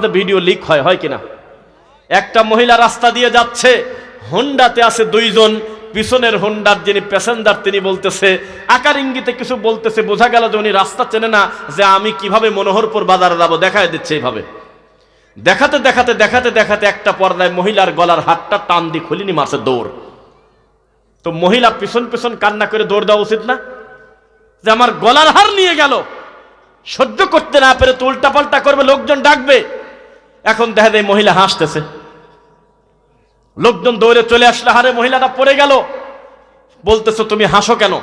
Video leak হয় হয় কিনা? একটা মহিলা রাস্তা দিয়ে যাচ্ছে হোন্ডাতে আছে দুইজন, পিছনের হোন্ডার যিনি প্যাসেঞ্জার তিনি বলতেছে, আকার ইঙ্গিতে কিছু বলতেছে, বোঝা গেল যে উনি রাস্তা চেনে না, যে আমি কীভাবে মনোহরপুর বাজারে যাব? দেখায় দিচ্ছে এইভাবে। দেখাতে দেখাতে দেখাতে দেখাতে একটা পর্দায় মহিলার গলার হাতটা টান দিয়ে খুলিনি মারছে দৌড়। তো মহিলা পিছন পিছন কান্না করে দৌড় দেওয়া উচিত না? যে আমার গলার হার নিয়ে গেল। সহ্য করতে না পেরে তো উল্টা পাল্টা করবে, লোকজন ডাকবে। এখন দেখা যায় মহিলা হাসতেছে। লোকজন দৌড়ে চলে আসলে হারে মহিলাটা পড়ে গেল। বলতেছো, তুমি হাসো কেন?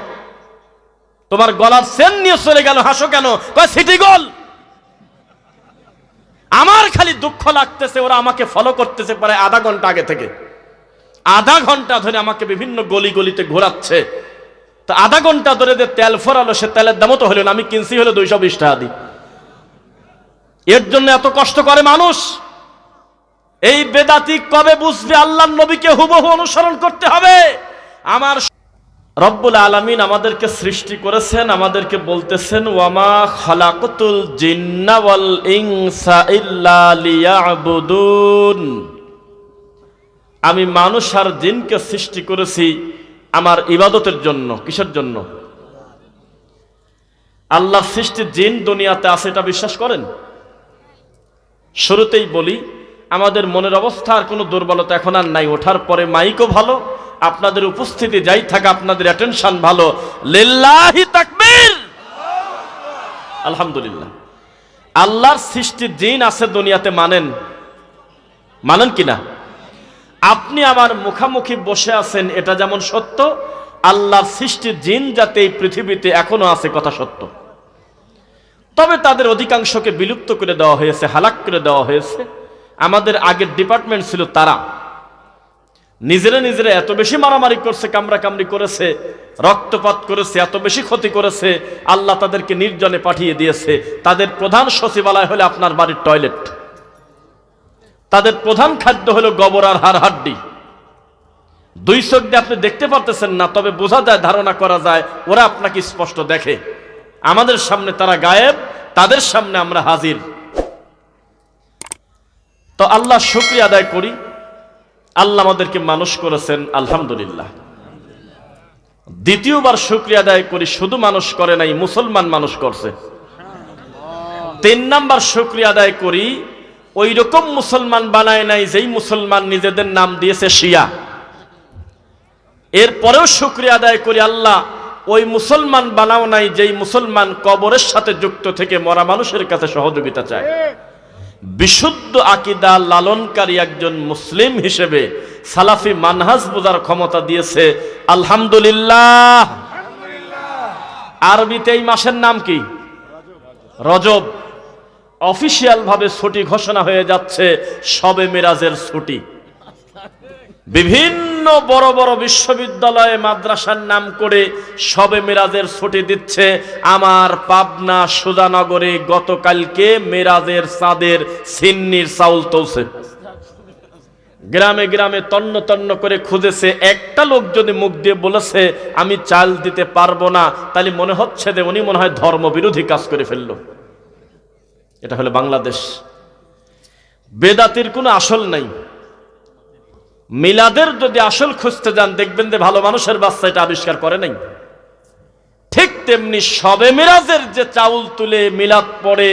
তোমার গলার সেন নিয়ে চলে গেল, হাসো কেন? City goal. আমার খালি দুঃখ লাগতেছে, ওরা আমাকে ফলো করতেছে প্রায় আধা ঘণ্টা আগে থেকে। আধা ঘণ্টা ধরে আমাকে বিভিন্ন গলি গলিতে ঘোরাচ্ছে। তো আধা ঘণ্টা ধরে যে তেল ফোরালো, সে তেলের দামও তো হলো না, আমি কিনছি হলো দুইশো বিশ টাকা দিই এর জন্য এত কষ্ট করে মানুষ? এই বেদাতি কবে বুঝবে আল্লাহ নবীকে হুবহু অনুসরণ করতে হবে? আমার রব্বুল আলামিন আমাদেরকে সৃষ্টি করেছেন, আমাদেরকে বলতেছেন, ওয়ামা খালাকতুল জিন্না ওয়াল ইনসা আমি মানুষ আর জিনকে সৃষ্টি করেছি আমার ইবাদতের জন্য, কিসের জন্য? আল্লাহ সৃষ্টি জিন দুনিয়াতে আছে এটা বিশ্বাস করেন? শুরুতেই বলি, আমাদের মনের অবস্থা আর কোনো দুর্বলতা এখন আর নাই। ওঠার পরে মাইকও ভালো, আপনাদের উপস্থিতি যাই থাকা, আপনাদের অ্যাটেনশন ভালো। লিল্লাহি তাকবীর! আলহামদুলিল্লাহ। আল্লাহর সৃষ্টি জিন আছে দুনিয়াতে মানেন। মানেন কিনা আপনি আমার মুখামুখি বসে আছেন, এটা যেমন সত্য, আল্লাহর সৃষ্টি জিন যাতে এই পৃথিবীতে এখনও আছে কথা সত্য। তবে তাদের অধিকাংশকে বিলুপ্ত করে দেওয়া হয়েছে, হালাক করে দেওয়া হয়েছে। আমাদের আগের ডিপার্টমেন্ট ছিল তারা। নিজেরা নিজেরা এত বেশি মারামারি করছে কামড়া কামড়ি করেছে, রক্তপাত করেছে, এত বেশি ক্ষতি করেছে, আল্লাহ তাদেরকে নির্জনে পাঠিয়ে দিয়েছে। তাদের প্রধান সচিবালয় হলো আপনার বাড়ির টয়লেট। তাদের প্রধান খাদ্য হলো গোবর আর হাড় হাড্ডি। দুই চোখ দিয়ে আপনি দেখতে পারতেছেন না, তবে বোঝা যায়, ধারণা করা যায়, ওরা আপনাকে স্পষ্ট দেখে। আমাদের সামনে তারা গায়েব, তাদের সামনে আমরা হাজির। তো আল্লাহ শুক্রিয়া আদায় করি। আল্লাহ আমাদেরকে মানুষ করেছেন, আলহামদুলিল্লাহ। দ্বিতীয়বার শুক্রিয়া আদায় করি, শুধু মানুষ করে নাই, মুসলমান মানুষ করছে। তিন নাম্বার শুক্রিয়া আদায় করি ওই রকম মুসলমান বানায় নাই, যেই মুসলমান নিজেদের নাম দিয়েছে শিয়া। এরপরেও শুক্রিয়া আদায় করি আল্লাহ ওই মুসলমান বানাও নাই, যেই মুসলমান কবরের সাথে যুক্ত থেকে মরা মানুষের কাছে সহযোগিতা চায়। বিশুদ্ধ আকিদা লালনকারী একজন মুসলিম হিসেবে সালাফি মানহাজ বোঝার ক্ষমতা দিয়েছে। আলহামদুলিল্লাহ। আরবিতে এই মাসের নাম কি? রজব। অফিসিয়াল ভাবে ছুটি ঘোষণা হয়ে যাচ্ছে, সবে মিরাজের ছুটি। বিভিন্ন বড় বড় বিশ্ববিদ্যালয়ে মাদ্রাসার নাম করে সবে মেরাজের ছুটি দিচ্ছে। আমার পাবনা সুজানগরে গতকালকে মেরাজের চাঁদের সিন্নির চাউল তুলছে। গ্রামে গ্রামে তন্ন তন্ন করে খুঁজেছে। একটা লোক যদি মুখ দিয়ে বলেছে, আমি চাল দিতে পারব না, তাহলে মনে হচ্ছে যে উনি মনে হয় ধর্মবিরোধী কাজ করে ফেলল। এটা হলো বাংলাদেশ। বেদাতির কোনো আসল নাই। মিলাদের যদি আসল খুঁজতে যান, দেখবেন যে ভালো মানুষের বাচ্চা এটা আবিষ্কার করে নাই। ঠিক তেমনি সবে মিরাজের যে চাউল তুলে মিলাদ পরে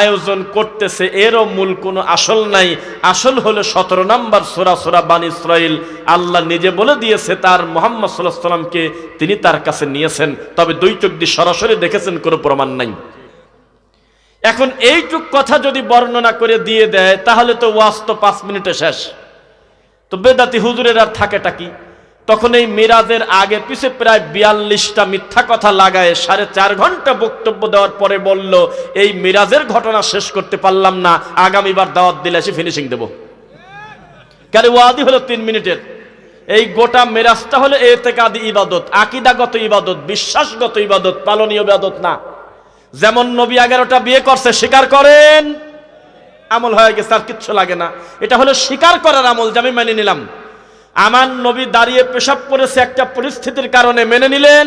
আয়োজন করতেছে, এরও মূল কোনো আসল নাই। আসল হলো সতেরো নম্বর সোরা সোরা বান ইসরাইল আল্লাহ নিজে বলে দিয়েছে, তার মোহাম্মদ সাল্লাহ সাল্লামকে তিনি তার কাছে নিয়েছেন। তবে দুই চোখ দিয়ে সরাসরি দেখেছেন, কোনো প্রমাণ নাই। এখন এইটুক কথা যদি বর্ণনা করে দিয়ে দেয়, তাহলে তো ওয়াজ তো পাঁচ মিনিটে শেষ। তো বেদাতি হুজুরের আর থাকেটা কি? তখন এই মিরাজের আগে পিছে প্রায় বিয়াল্লিশটা মিথ্যা কথা লাগায় সাড়ে চার ঘণ্টা বক্তব্য দেওয়ার পরে বলল, এই মিরাজের ঘটনা শেষ করতে পারলাম না, আগামীবার দাওয়াত দিলে এসে ফিনিশিং দেব। কেন ওয়াদি হলো তিন মিনিটের। এই গোটা মেরাজটা হলো এ থেকে আদি ইবাদত, আকিদাগত ইবাদত, বিশ্বাসগত ইবাদত, পালনীয় ইবাদত না। যেমন নবী এগারোটা বিয়ে করছে, স্বীকার করেন আমল হয়ে গেছে, আর কিচ্ছু লাগে না। এটা হলো স্বীকার করার আমল যে আমি মেনে নিলাম। আমার নবী দাঁড়িয়ে পেশাব করেছে একটা পরিস্থিতির কারণে মেনে নিলেন,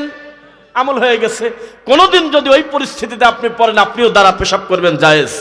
আমল হয়ে গেছে। কোনোদিন যদি ওই পরিস্থিতিতে আপনি পড়েন, আপনিও দ্বারা পেশাব করবেন জায়েজ।